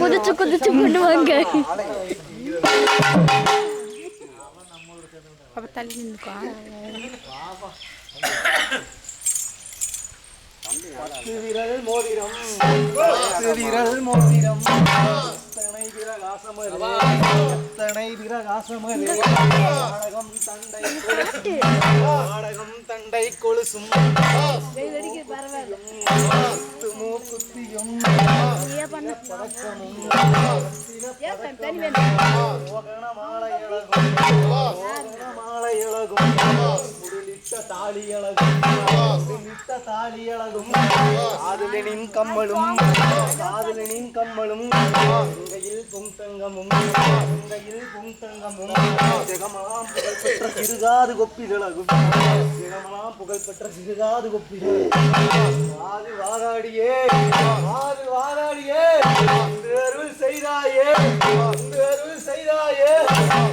குதிச்சு குதிச்சு பண்ணுவாங்க அப்ப தள்ளி நின்னுக்கோ மோதிரம் எத்தனை விரகாசமரே எத்தனை விரகாசமரே நாடகம் தண்டை கொலுசும் நாடகம் தண்டை கொலுசும் குத்து மூக்குத்தியும் பதக்கமும் மோகன மாலை கம்மலும் காதலனின் கம்மலும் உங்கையில் பொங்கங்கமும் உங்கையில் பொங்கங்கமும் ஜெகமலாம் புகழ்பெற்ற சிறுகாது கொப்பிதழகும் ஜெகமலாம் புகழ்பெற்ற சிறுகாது கொப்பிதழ் வாது வாதாடியே வாது செய்தாயே செய்தாயே